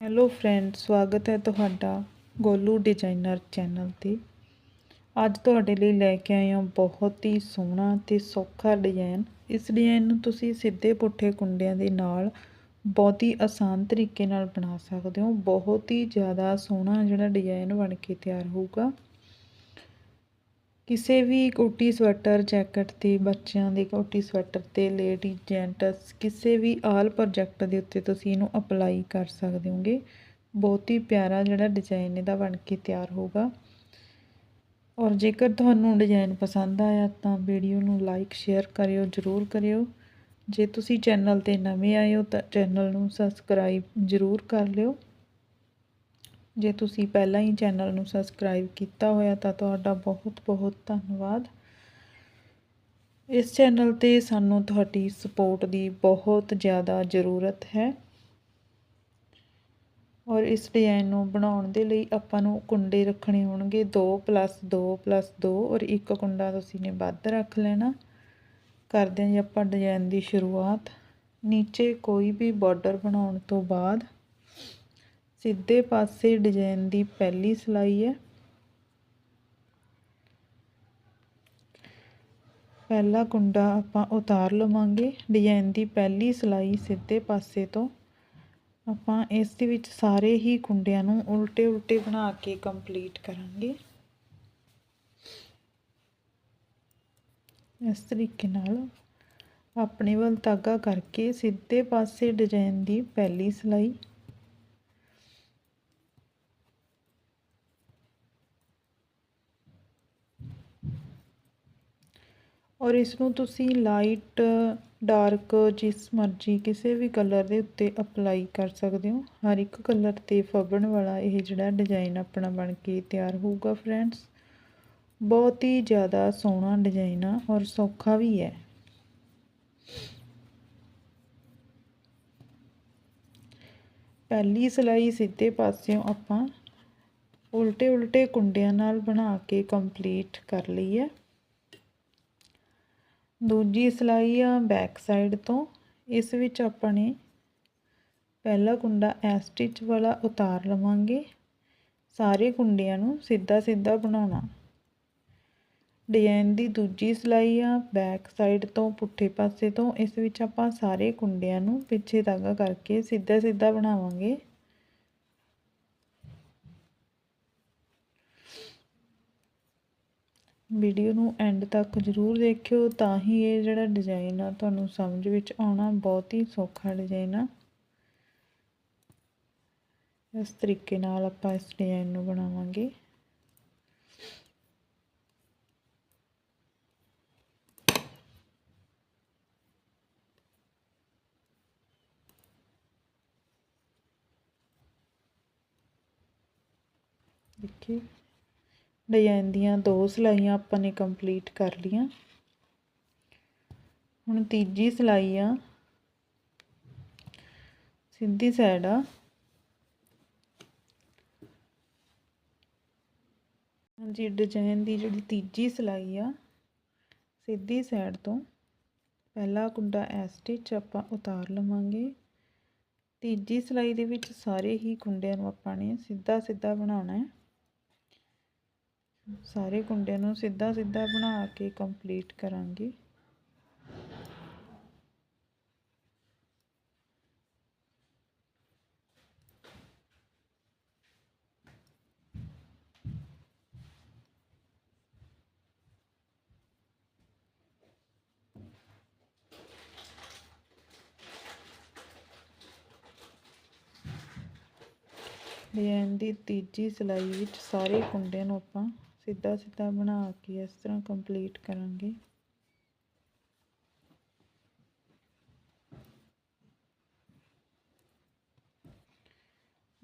Hello friend ਸਵਾਗਤ ਹੈ ਤੁਹਾਡਾ ਗੋਲੂ ਡਿਜ਼ਾਈਨਰ ਚੈਨਲ ਤੇ। ਅੱਜ ਤੁਹਾਡੇ ਲਈ ਲੈ ਕੇ ਆਏ ਹਾਂ ਬਹੁਤ ਹੀ ਸੋਹਣਾ ਤੇ ਸੌਖਾ ਡਿਜ਼ਾਈਨ ਇਸ ਡਿਜ਼ਾਈਨ ਨੂੰ ਤੁਸੀਂ ਸਿੱਧੇ ਪੁੱਠੇ ਕੁੰਡਿਆਂ ਦੇ ਨਾਲ ਬਹੁਤ ਹੀ ਆਸਾਨ ਤਰੀਕੇ ਨਾਲ ਬਣਾ ਸਕਦੇ ਹੋ। ਬਹੁਤ ਹੀ ਜ਼ਿਆਦਾ ਸੋਹਣਾ ਜਿਹੜਾ ਡਿਜ਼ਾਈਨ ਬਣ ਕੇ ਤਿਆਰ ਹੋਊਗਾ। ਕਿਸੇ ਵੀ ਕੋਟੀ ਸਵੈਟਰ, ਜੈਕਟ ਤੇ ਬੱਚਿਆਂ ਦੇ ਕੋਟੀ ਸਵੈਟਰ ਤੇ ਲੇਡੀ ਜੈਂਟਸ, ਕਿਸੇ ਵੀ ਆਲ ਪ੍ਰੋਜੈਕਟ ਦੇ ਉੱਤੇ ਤੁਸੀਂ ਇਹਨੂੰ ਅਪਲਾਈ ਕਰ ਸਕਦੇ ਹੋਗੇ। ਬਹੁਤ ਹੀ ਪਿਆਰਾ ਜਿਹੜਾ ਡਿਜ਼ਾਈਨ ਇਹਦਾ ਬਣ ਕੇ ਤਿਆਰ ਹੋਊਗਾ। ਔਰ ਜੇਕਰ ਤੁਹਾਨੂੰ ਡਿਜ਼ਾਈਨ ਪਸੰਦ ਆਇਆ ਤਾਂ ਵੀਡੀਓ ਨੂੰ ਲਾਈਕ, ਸ਼ੇਅਰ ਕਰਿਓ, ਜ਼ਰੂਰ ਕਰਿਓ। ਜੇ ਤੁਸੀਂ ਚੈਨਲ ਤੇ ਨਵੇਂ ਆਏ ਹੋ ਤਾਂ ਚੈਨਲ ਨੂੰ ਸਬਸਕ੍ਰਾਈਬ ਜ਼ਰੂਰ ਕਰ ਲਿਓ। ਜੇ ਤੁਸੀਂ ਪਹਿਲਾਂ ਹੀ ਚੈਨਲ ਨੂੰ ਸਬਸਕ੍ਰਾਈਬ ਕੀਤਾ ਹੋਇਆ ਤਾਂ ਤੁਹਾਡਾ ਬਹੁਤ ਬਹੁਤ ਧੰਨਵਾਦ। ਇਸ ਚੈਨਲ ਤੇ ਸਾਨੂੰ ਤੁਹਾਡੀ ਸਪੋਰਟ ਦੀ ਬਹੁਤ ਜ਼ਿਆਦਾ ਜ਼ਰੂਰਤ ਹੈ। ਔਰ ਇਸ ਡਿਜ਼ਾਈਨ ਨੂੰ ਬਣਾਉਣ ਦੇ ਲਈ ਆਪਾਂ ਨੂੰ ਕੁੰਡੇ ਰੱਖਣੇ ਹੋਣਗੇ 2 2 2 ਔਰ ਇੱਕ ਕੁੰਡਾ ਤੁਸੀਂ ਨੇ ਵੱਧ ਰੱਖ ਲੈਣਾ। ਕਰਦੇ ਹਾਂ ਜੀ ਆਪਾਂ ਡਿਜ਼ਾਈਨ ਦੀ ਸ਼ੁਰੂਆਤ। ਨੀਚੇ ਕੋਈ ਵੀ ਬਾਰਡਰ ਬਣਾਉਣ ਤੋਂ ਬਾਅਦ ਸਿੱਧੇ ਪਾਸੇ ਡਿਜ਼ਾਈਨ ਦੀ ਪਹਿਲੀ ਸਿਲਾਈ ਹੈ। ਪਹਿਲਾ ਕੁੰਡਾ ਆਪਾਂ ਉਤਾਰ ਲਵਾਂਗੇ। ਡਿਜ਼ਾਈਨ ਦੀ ਪਹਿਲੀ ਸਿਲਾਈ ਸਿੱਧੇ ਪਾਸੇ ਤੋਂ। ਆਪਾਂ ਇਸ ਦੇ ਵਿੱਚ ਸਾਰੇ ਹੀ ਕੁੰਡਿਆਂ ਨੂੰ ਉਲਟੇ ਉਲਟੇ ਬਣਾ ਕੇ ਕੰਪਲੀਟ ਕਰਾਂਗੇ। ਇਸ ਤਰੀਕੇ ਨਾਲ ਆਪਣੇ ਵੱਲ ਧਾਗਾ ਕਰਕੇ ਸਿੱਧੇ ਪਾਸੇ ਡਿਜ਼ਾਈਨ ਦੀ ਪਹਿਲੀ ਸਿਲਾਈ ਔਰ ਇਸ ਨੂੰ ਤੁਸੀਂ ਲਾਈਟ ਡਾਰਕ ਜਿਸ ਮਰਜ਼ੀ ਕਿਸੇ ਵੀ ਕਲਰ ਦੇ ਉੱਤੇ ਅਪਲਾਈ ਕਰ ਸਕਦੇ ਹੋ। ਹਰ ਇੱਕ ਕਲਰ ਤੇ ਫਬਣ ਵਾਲਾ ਇਹ ਜਿਹੜਾ ਡਿਜ਼ਾਈਨ ਆਪਣਾ ਬਣ ਕੇ ਤਿਆਰ ਹੋਊਗਾ ਫਰੈਂਡਸ ਬਹੁਤ ਹੀ ਜ਼ਿਆਦਾ ਸੋਹਣਾ ਡਿਜ਼ਾਈਨ ਆ ਔਰ ਸੌਖਾ ਵੀ ਹੈ। ਪਹਿਲੀ ਸਲਾਈ ਸਿੱਧੇ ਪਾਸਿਓਂ ਆਪਾਂ ਉਲਟੇ ਉਲਟੇ ਕੁੰਡਿਆਂ ਨਾਲ ਬਣਾ ਕੇ ਕੰਪਲੀਟ ਕਰ ਲਈ ਹੈ। ਦੂਜੀ ਸਿਲਾਈ ਆ ਬੈਕ ਸਾਈਡ ਤੋਂ। ਇਸ ਵਿੱਚ ਆਪਾਂ ਨੇ ਪਹਿਲਾ ਕੁੰਡਾ ਐ ਸਟਿਚ ਵਾਲਾ ਉਤਾਰ ਲਵਾਂਗੇ। ਸਾਰੇ ਕੁੰਡਿਆਂ ਨੂੰ ਸਿੱਧਾ ਸਿੱਧਾ ਬਣਾਉਣਾ। ਡਿਜ਼ਾਈਨ ਦੀ ਦੂਜੀ ਸਿਲਾਈ ਆ ਬੈਕ ਸਾਈਡ ਤੋਂ ਪੁੱਠੇ ਪਾਸੇ ਤੋਂ। ਇਸ ਵਿੱਚ ਆਪਾਂ ਸਾਰੇ ਕੁੰਡਿਆਂ ਨੂੰ ਪਿੱਛੇ ਧਾਗਾ ਕਰਕੇ ਸਿੱਧਾ ਸਿੱਧਾ ਬਣਾਵਾਂਗੇ। ਵੀਡੀਓ ਨੂੰ ਐਂਡ ਤੱਕ ਜ਼ਰੂਰ ਦੇਖਿਓ, ਤਾਂ ਹੀ ਇਹ ਜਿਹੜਾ ਡਿਜ਼ਾਈਨ ਆ ਤੁਹਾਨੂੰ ਸਮਝ ਵਿੱਚ ਆਉਣਾ ਬਹੁਤ ਹੀ ਸੌਖਾ ਡਿਜ਼ਾਈਨ ਆ। ਇਸ ਤਰੀਕੇ ਨਾਲ ਆਪਾਂ ਇਸ ਡਿਜ਼ਾਈਨ ਨੂੰ ਬਣਾਵਾਂਗੇ। ਦੇਖੀ ਡਿਜ਼ਾਈਨ ਦੀਆਂ ਦੋ ਸਿਲਾਈਆਂ ਆਪਾਂ ਨੇ ਕੰਪਲੀਟ ਕਰ ਲੀਆਂ ਹੁਣ ਤੀਜੀ ਸਿਲਾਈ ਆ। ਸਿੱਧੀ ਸਾਈਡ ਆ। ਹਾਂਜੀ ਡਿਜ਼ਾਈਨ ਦੀ ਜਿਹੜੀ ਤੀਜੀ ਸਿਲਾਈ ਆ, ਸਿੱਧੀ ਸਾਈਡ ਤੋਂ ਪਹਿਲਾ ਕੁੰਡਾ ਐ ਸਟਿਚ ਆਪਾਂ ਉਤਾਰ ਲਵਾਂਗੇ। ਤੀਜੀ ਸਿਲਾਈ ਦੇ ਵਿੱਚ ਸਾਰੇ ਹੀ ਕੁੰਡਿਆਂ ਨੂੰ ਆਪਾਂ ਨੇ ਸਿੱਧਾ ਸਿੱਧਾ ਬਣਾਉਣਾ ਹੈ। ਸਾਰੇ ਕੁੰਡਿਆਂ ਨੂੰ ਸਿੱਧਾ ਸਿੱਧਾ ਬਣਾ ਕੇ ਕੰਪਲੀਟ ਕਰਾਂਗੇ। ਡਿਜ਼ਾਈਨ ਦੀ ਤੀਜੀ ਸਿਲਾਈ ਵਿੱਚ ਸਾਰੇ ਕੁੰਡਿਆਂ ਨੂੰ ਆਪਾਂ ਸਿੱਧਾ ਸਿੱਧਾ ਬਣਾ ਕੇ ਇਸ ਤਰ੍ਹਾਂ ਕੰਪਲੀਟ ਕਰਾਂਗੇ।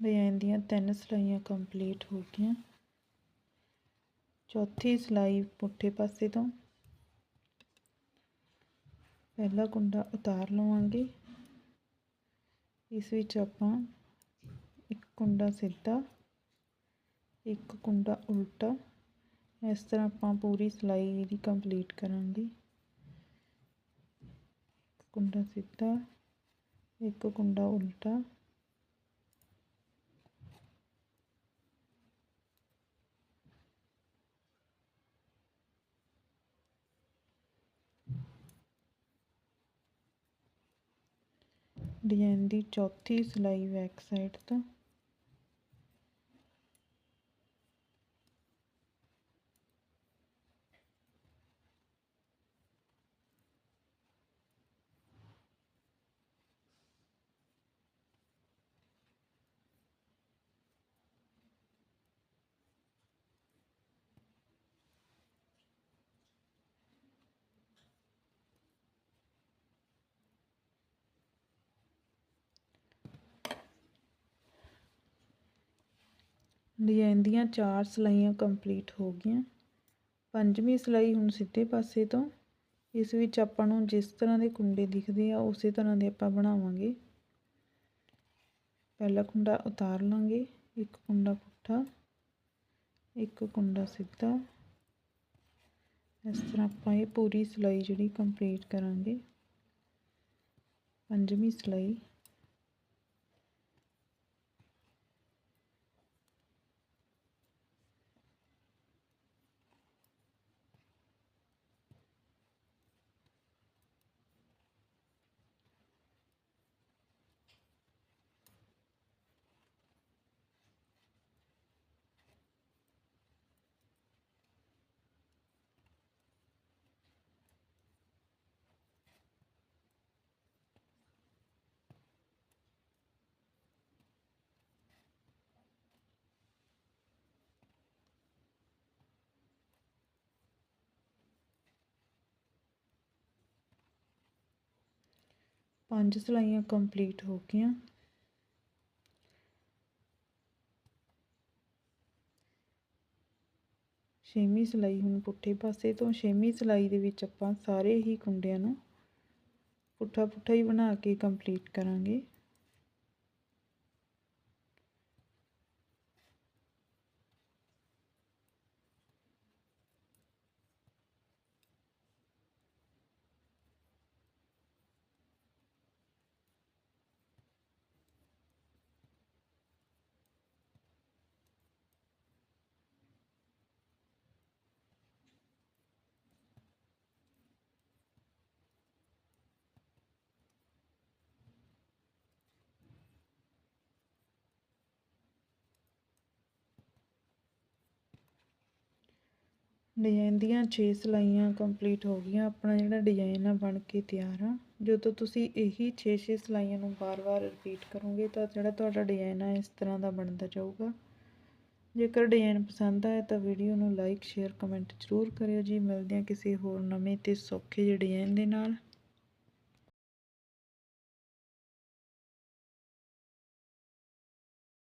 ਡਿਜ਼ਾਈਨ ਦੀਆਂ ਤਿੰਨ ਸਲਾਈਆਂ ਕੰਪਲੀਟ ਹੋ ਗਈਆਂ। ਚੌਥੀ ਸਲਾਈ ਪੁੱਠੇ ਪਾਸੇ ਤੋਂ। ਪਹਿਲਾ ਕੁੰਡਾ ਉਤਾਰ ਲਵਾਂਗੇ। ਇਸ ਵਿੱਚ ਆਪਾਂ ਇੱਕ ਕੁੰਡਾ ਸਿੱਧਾ, ਇੱਕ ਕੁੰਡਾ ਉਲਟਾ। इस तरह आप पूरी सिलाई कंप्लीट करा कुंडा सीधा एक कुंडा उल्टा डिज़ाइन की चौथी सिलाई बैकसाइड तो ਡਿਜ਼ਾਈਨ ਦੀਆਂ ਚਾਰ ਸਿਲਾਈਆਂ ਕੰਪਲੀਟ ਹੋ ਗਈਆਂ। ਪੰਜਵੀਂ ਸਿਲਾਈ ਹੁਣ ਸਿੱਧੇ ਪਾਸੇ ਤੋਂ। ਇਸ ਵਿੱਚ ਆਪਾਂ ਨੂੰ ਜਿਸ ਤਰ੍ਹਾਂ ਦੇ ਕੁੰਡੇ ਦਿਖਦੇ ਆ, ਉਸੇ ਤਰ੍ਹਾਂ ਦੇ ਆਪਾਂ ਬਣਾਵਾਂਗੇ। ਪਹਿਲਾ ਕੁੰਡਾ ਉਤਾਰ ਲਾਂਗੇ, ਇੱਕ ਕੁੰਡਾ ਪੁੱਠਾ, ਇੱਕ ਕੁੰਡਾ ਸਿੱਧਾ। ਇਸ ਤਰ੍ਹਾਂ ਆਪਾਂ ਇਹ ਪੂਰੀ ਸਿਲਾਈ ਜਿਹੜੀ ਕੰਪਲੀਟ ਕਰਾਂਗੇ। ਪੰਜਵੀਂ ਸਿਲਾਈ। ਪੰਜ ਸਿਲਾਈਆਂ ਕੰਪਲੀਟ ਹੋ ਗਈਆਂ। ਛੇਵੀਂ ਸਿਲਾਈ ਹੁਣ ਪੁੱਠੇ ਪਾਸੇ ਤੋਂ, ਛੇਵੀਂ ਸਿਲਾਈ ਦੇ ਵਿੱਚ ਆਪਾਂ ਸਾਰੇ ਹੀ ਕੁੰਡਿਆਂ ਨੂੰ ਪੁੱਠਾ ਪੁੱਠਾ ਹੀ ਬਣਾ ਕੇ ਕੰਪਲੀਟ ਕਰਾਂਗੇ। ਡਿਜ਼ਾਈਨ ਦੀਆਂ 6 ਸਿਲਾਈਆਂ ਕੰਪਲੀਟ ਹੋ ਗਈਆਂ। ਆਪਣਾ ਜਿਹੜਾ ਡਿਜ਼ਾਈਨ ਆ, ਬਣ ਕੇ ਤਿਆਰ ਆ। ਜਦੋਂ ਤੁਸੀਂ ਇਹੀ 6-6 ਸਿਲਾਈਆਂ ਨੂੰ ਵਾਰ-ਵਾਰ ਰਿਪੀਟ ਕਰੋਗੇ, ਤਾਂ ਜਿਹੜਾ ਤੁਹਾਡਾ ਡਿਜ਼ਾਈਨ ਆ, ਇਸ ਤਰ੍ਹਾਂ ਦਾ ਬਣਦਾ ਜਾਊਗਾ। ਜੇਕਰ ਡਿਜ਼ਾਈਨ ਪਸੰਦ ਆਇਆ, ਤਾਂ ਵੀਡੀਓ ਨੂੰ ਲਾਈਕ ਸ਼ੇਅਰ ਕਮੈਂਟ ਜ਼ਰੂਰ ਕਰਿਓ ਜੀ। ਮਿਲਦੇ ਹਾਂ ਕਿਸੇ ਹੋਰ ਨਵੇਂ ਤੇ ਸੌਖੇ ਜਿਹੇ ਡਿਜ਼ਾਈਨ ਦੇ ਨਾਲ।